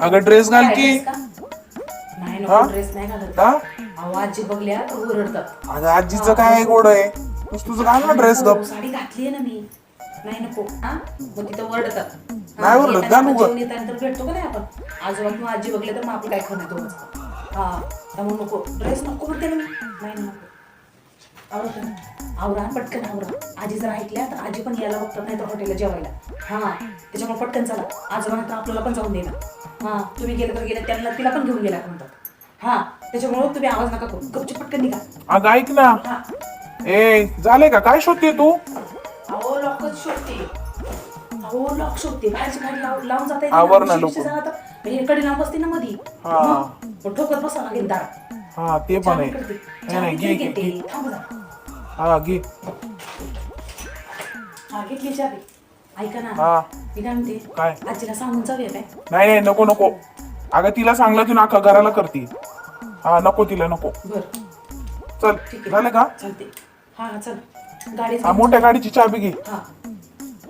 अगं, ड्रेस घाल की. हा? ड्रेस नाही घालत. अहो आजी बघल्या तर ओरडतात. अगं आजीचं काय गोड आहे? तूच तुझं घाल ना ड्रेस गप. साडी घातली ना मी. नाही नको. हा? मग तिथं ओरडतात. हा, नाही ओरडत, येताना घाल आपण उगं. जेवण येताना तर भेटतो का नाही आपण? आजोबा किंवा आजी बघले तर मग आपलं काय दोघंच हा त्यामुळे नको ड्रेस नको म्हणते ना नाही नको आवरा पटकन आवरा आजी जर ऐकल्या तर आजी पण यायला बघतात नाही तर हॉटेलला जेवायला हा त्याच्यामुळे पटकन चला आजोबा तर आपल्याला पण जाऊन देणार हा तुम्ही गेले तर गेले त्यांना तिला पण घेऊन गेला म्हणतात हा त्याच्यामुळे तुम्ही आवाज नका करू गपची पटकन निघा अगं ऐक ना हा ए झाले का काय शोधते तू अहो लॉकच शोधते अहो लॉक शोधते बाहेरची गाडी लाव- लावून जाता येते आवर ना झाला तर कडे लावून बसते ना मधी हा. मग मग ठोकत बसा हा ते पण आहे. नाही नाही घे घे घे. घेते. थांब जरा. हा घे. हा घेतली चाबी ऐका ना हा. मी काय म्हणते? काय? आजीला सांगून जाऊया काय? नाही नाही नको नको. अगं तिला सांगलं तू नाका घराला करते. हा नको तिला नको. बर. चल ठीक आहे. झालं का? चालते हा हा चल. गाडी हा मोठ्या गाडीची चाबी घे. हा.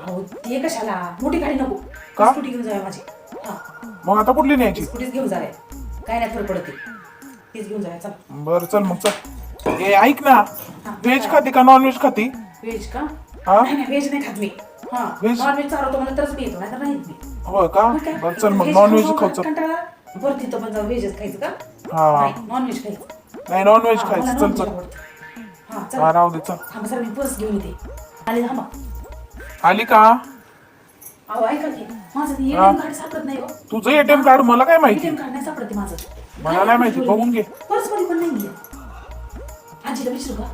अहो ते कशाला? मोठी गाडी नको. का? स्कूटी घेऊन जाऊया माझी. हा मग आता कुठली न्यायची? स्कूटीच घेऊन काय नाही फरक पडते तीच घेऊन जाऊया चल. बर चल मग चल. ए ऐक ना. व्हेज खाते का नॉन व्हेज खाते? व्हेज का? हा? नाही नाही व्हेज नाही खात मी. हा Veg? नॉन व्हेज चालवतो मला तरच मी येतो नाही तर नाही येत मी. होय का? मग काय? बर चल मग Veg नॉन व्हेज खाऊ? चल. कंटाळा बरं तिथं पण जाऊ व्हेजच खायचं का? हा. नाही नॉन व्हेज खायचं. नाही नॉन व्हेज हा, मला खायचं चल non-veg चल. आवडतं. हा चल. हा राहू दे चल. थांबा सर मी पर्स घेऊन येते. आले थांबा. आली का? अहो ऐका की माझं हा. एटीएम कार्ड सापडत नाही हो. तुझं एटीएम कार्ड मला काय माहिती? एटीएम कार्ड नाही सापडते माझं. मला नाही माहिती? बघून घे. पर्समध्ये पण नाहीये. आजीला विचारू का?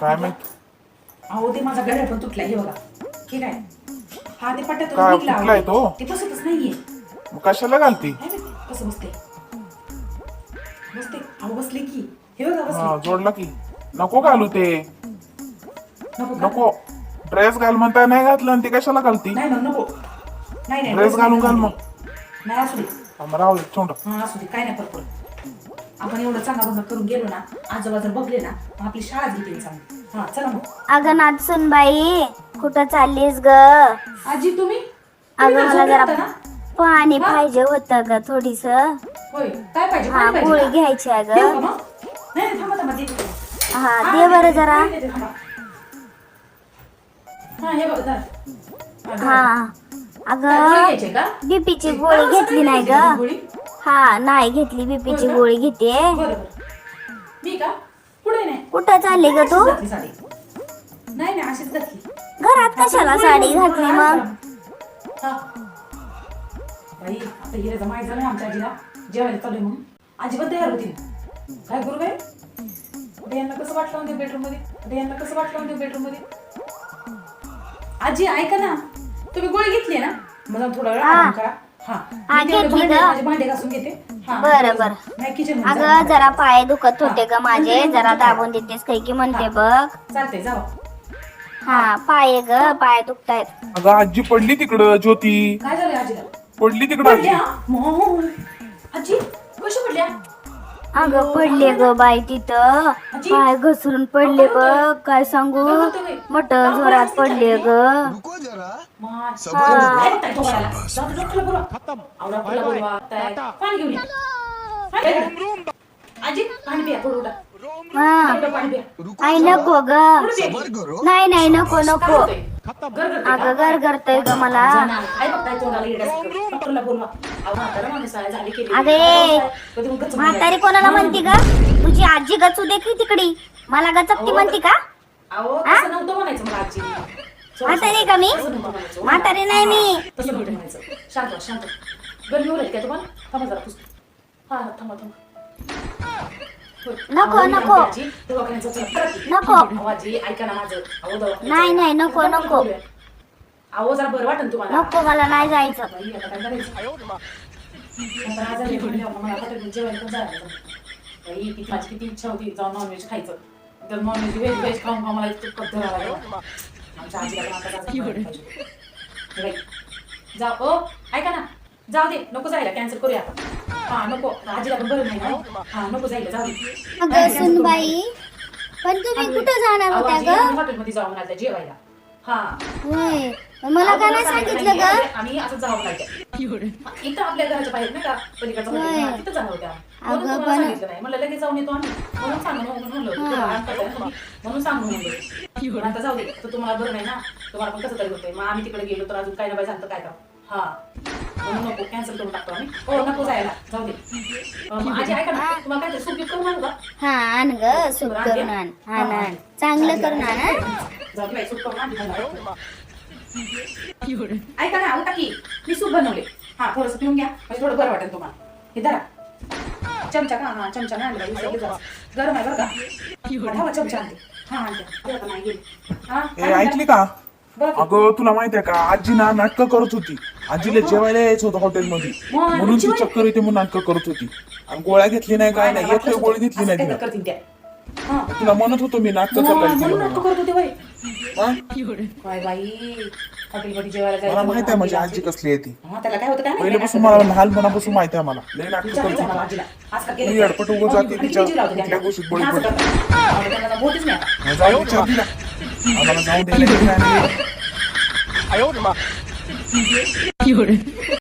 काय माहिती? अहो ते माझा गड्या पण तुटलाय हे बघा. काय ते पट्ट्यातून काय, निघला अहो. फुटलाय तो? ते बसतच नाहीये. मग कशाला घालती? काय माहिती? कसं बसते? बसते. अहो बसले की. हे बघा हा बसले जोडला की. नको घालू ते. नको का? नको. ड्रेस घाल म्हणता नाही घातलं आणि ते कशाला घालती? नाही मग नको. नाही नाही ड्रेस घालून घाल मग. नाही असू दे. मग राहू दे छोंड. हा असू दे काय नाही आपण एवढं चांगला बंद करून गेलो ना आजोबा जर बघले ना मग आपली शाळाच घेतील चांगली. हा चला मग. अगं कुठं चाललीस ग? आजी तुम्ही? अगं मला जरा ना? पाणी पाहिजे होतं ग थोडीस. हा होय काय पाहिजे पाणी पाहिजे गोळी का? घ्यायची आहे देऊ का ग मग? नाही नाही, थांबा थांबा देते. हा हा, दे बरं जरा. थांबा. हा हे बघ धर. हा. हा. अगं घ्यायची का? बीपीची गोळी घेतली नाही ग. गोळी. हा नाही घेतली बीपीची? गोळी घेते. बरं बरं मी का? पुढे नाही? कुठं चालली ग तू? अशीच घातली साडी. नाही नाही अशीच घातली घरात कशाला साडी घातली मग? हा. बाई आता हिला माहीत झालं आमच्या आजीला. जेवायला चालू म्हणून. अजिबात तयार होती. काय करू बाई आता यांना कसं वाटलं बेडरूममध्ये? आता यांना कसं वाटलं बेडरूममध्ये? आजी ऐका ना. तुम्ही गोळी घेतली ना? मला थोडा वेळ. आराम करा. हा. मी तेवढे घेतली भांडे ग. माझे भांडे घासून घेते. हा. बरं, बरं. नाही किचन अगं जरा पाय दुखत होते ग माझे. जरा दाबून देतेस काही की म्हणते बघ. चालते हा पाय ग पाय दुखतायत. अगं आजी पडली तिकडं ज्योती. काय झालं आजीला? पडली तिकडं आजी. पडल्या. आजी कशी पडल्या अगं पडले ग बाई तिथं. पाय घसरून पडले बघ. काय सांगू? मोठ जोरात पडले ग. हा. आई नको ग. नाही नाही नको नको. अगं ग मला. अरे, म्हातारी कोणाला म्हणती ग? तुझी आजी गचू दे की तिकडी. मला गचकती म्हणती का? अहो, तसं नव्हतं म्हणायचं मला आजी. म्हातारी का मी. म्हातारी नाही मी. तसं नव्हतं म्हणायचं. शांत शांत. गरमी होईल काय तुम्हाला? थांबा जरा पुस्तक हा हा थांबा थांबा. नको, नको. नको. नाही. नाही, नको, नको. अहो जरा बरं तुम्हाला. नको मला नाही जायचं. माझी किती इच्छा होती जाऊन नॉनव्हेज खायचं. तर नॉनव्हेज व्हेज व्हेज खाऊन खाऊन मला इतकं पद्धत लागलं आमच्या आजीला. हे जा ओ ऐका ना. जाऊ दे नको जायला. कॅन्सल करूया आपण. हा नको. आजीला पण बरं नाही ना हा नको जायला जाऊ दे. अगं सुनबाई पण तुम्ही कुठं जाणार अहो, होत्या आजी, ग? हॉटेलमध्ये आलता जेवायला. हा. होय. मला काय नाही सांगितलं ग? आम्ही असं इथं आपल्या घराच्या बाहेर नाही का? पलीकडचं होय. हॉटेल, तिथं जाणार होत्या. म्हणून अगं, तुम्हाला पण- सांगितलं नाही. म्हणलं लगेच जाऊन येतो आम्ही. म्हणून सांगून म्हणून म्हणलं होतं, तुम्हाला आराम करताय ना तुम्ही, म्हणून सांगून म्हणलं पण आता जाऊ दे. तर तुम्हाला बरं नाही ना? तुम्हाला पण कसं तरी होतंय. मग आम्ही तिकडे गेलो तर अजून काय ना बाय झालं तर काय करा हा. म्हणून नको कॅन्सल करून टाकतो आम्ही. हो नको जायला जाऊ दे. अं, मग आजी ऐका ना तुम्हाला काय ते सूप बीप करून आणू का? हा आण ग सूप करून आण. हा ना आण. चांगलं करून आण हा. जाऊ दे बाई, सूप करून आण मला. ऐका ना उठा की मी सूप बनवले. हा थोडस पिऊन घ्या म्हणजे थोडं बरं वाटेल तुम्हाला. हे धरा. चमचा का? हा चमचा नाही आणला विसरले जरा. गरम आहे बरं का? हा, चमचा आणते. हा आणते. ते आता नाही गेली. हा ए काय ऐकली म्हणता? का बोला की. अगं तुला माहीत आहे का? आजी ना नाटकं करत होती. आजीला जेवायला यायचं होतं हॉटेलमध्ये. म्हणून ती? चक्कर येते म्हणून नाटकं करत होती. आणि गोळ्या घेतली नाही काय नाही एक गोळी घेतली नाही तिला काय करतील त्या. हा. तुला म्हणत होतो मी नाटकं म्हणून. करत होते वय हा? काय बाई हॉटेलमध्ये जेवायला मला जायचं माहीत आहे माझी आजी. कसली आहे ती. हा त्याला काय होतं काय माहिती? पहिल्यापासून मला लहानपणापासून माहिती आहे मला. लय नाटकं विचारायचं करत मला होती. आजीला. आज का केलं? ती? अडपट उगाच जाते तिच्या कुठल्या? गोष्टीत बळी पडते. हा, त्यांना होतीच नाही आता. जाऊ विचार तिला आम्हाला जाऊ द्यायला नाही.